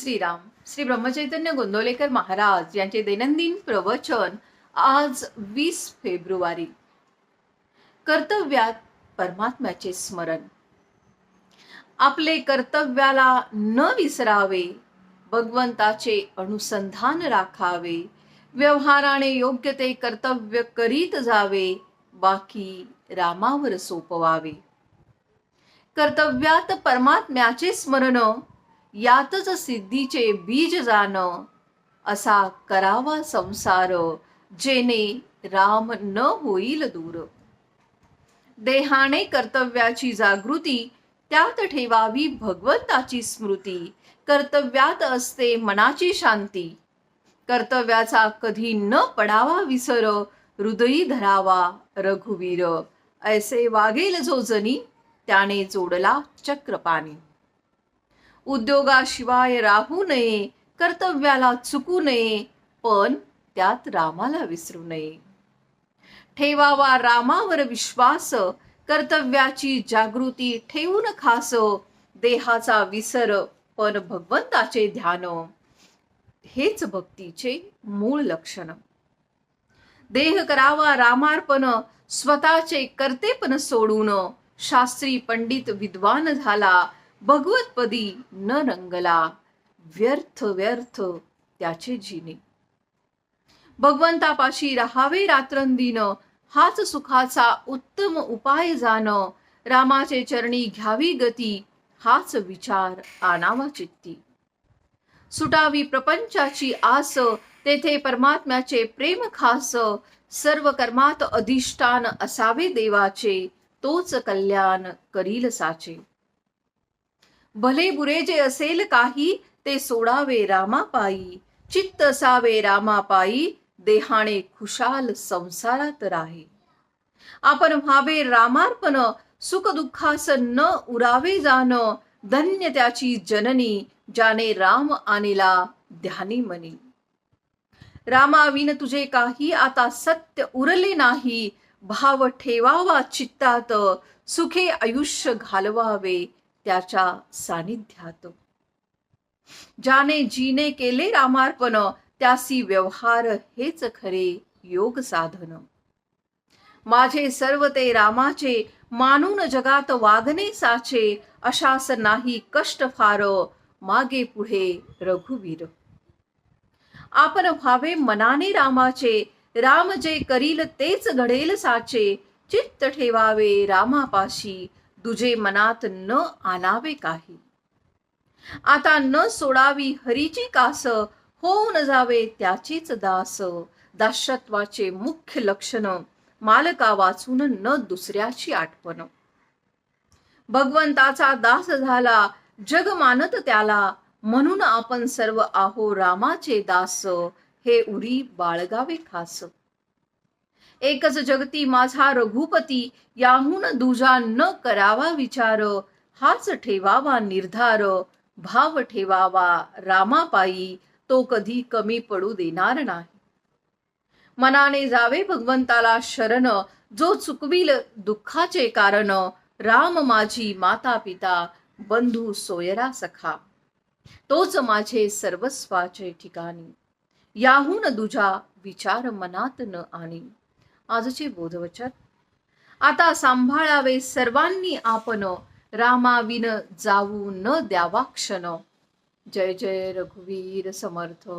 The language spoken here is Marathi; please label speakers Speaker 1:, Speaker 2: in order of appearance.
Speaker 1: श्रीराम श्री ब्रह्मचैतन्य गोंदवलेकर महाराज यांचे दैनंदिन प्रवचन आज वीस फेब्रुवारी. कर्तव्यात परमात्म्याचे स्मरण. आपले कर्तव्याला न विसरावे भगवंताचे अनुसंधान राखावे व्यवहाराने योग्य ते कर्तव्य करीत जावे बाकी रामावर सोपवावे. कर्तव्यात परमात्म्याचे स्मरण यातच सिद्धीचे बीज जाण असा करावा संसार जेणे राम न होईल दूर. देहाने कर्तव्याची जागृती त्यात ठेवावी भगवंताची स्मृती. कर्तव्यात असते मनाची शांती. कर्तव्याचा कधी न पडावा विसर हृदयी धरावा रघुवीर. ऐसे वागेल जो जनी त्याने जोडला चक्रपाणी. उद्योगाशिवाय राहू नये कर्तव्याला चुकू नये पण त्यात रामाला विसरू नये. ठेवावा रामावर विश्वास कर्तव्याची जागृती ठेवून खास देहाचा विसर पण भगवंताचे ध्यान. हेच भक्तीचे मूळ लक्षण. देह करावा रामार्पण स्वतःचे कर्तेपण सोडून शास्त्री पंडित विद्वान झाला भगवतपदी न रंगला व्यर्थ व्यर्थ त्याचे जिने. भगवंतापाशी राहावे रात्रंदिन हाच सुखाचा उत्तम उपाय जाण रामाचे चरणी घ्यावी गती हाच विचार आणावा चित्ती. सुटावी प्रपंचाची आस तेथे परमात्म्याचे प्रेम खास सर्व कर्मात अधिष्ठान असावे देवाचे तोच कल्याण करील साचे. भले बुरे जे असेल काही ते सोडावे रामापायी चित्त असावे रामापायी देहाने खुशाल संसारात राहे. आपण व्हावे रामार्पण सुख दुःखास न उरावे जाण धन्य त्याची जननी ज्याने राम आणला ध्यानी मनी. रामाविन तुझे काही आता सत्य उरले नाही भाव ठेवावा चित्तात सुखे आयुष्य घालवावे त्याच्या सानिध्यात. ज्याने जीने केले रामार्पण त्यासी व्यवहार हेच खरे योग साधन. माझे सर्व ते रामाचे मानून जगात वागणे साचे अशास नाही कष्ट फार मागे पुढे रघुवीर. आपण व्हावे मनाने रामाचे राम जे करील तेच घडेल साचे चित्त ठेवावे रामापाशी तुझे मनात न आणावे काही. आता न सोडावी हरीची कास होऊन जावे त्याचीच दास. दासत्वाचे मुख्य लक्षण मालका वाचून न दुसऱ्याची आठवण. भगवंताचा दास झाला जग मानत त्याला म्हणून आपण सर्व आहो रामाचे दास. हे उरी बाळगावे खास. एकच जगती माझा रघुपती याहून दुजा न करावा विचार. हाच ठेवावा निर्धार भाव ठेवावा रामापायी तो कधी कमी पडू देणार नाही. मनाने जावे भगवंताला शरण जो चुकविल दुःखाचे कारण. राम माझी माता पिता बंधू सोयरा सखा. तोच माझे सर्वस्वाचे ठिकाणी. याहून दुजा विचार मनात न आणि. आजचे बोधवचन. आता सांभाळावे सर्वांनी आपण रामाविन जाऊ न द्यावा क्षण. जय जय रघुवीर समर्थ.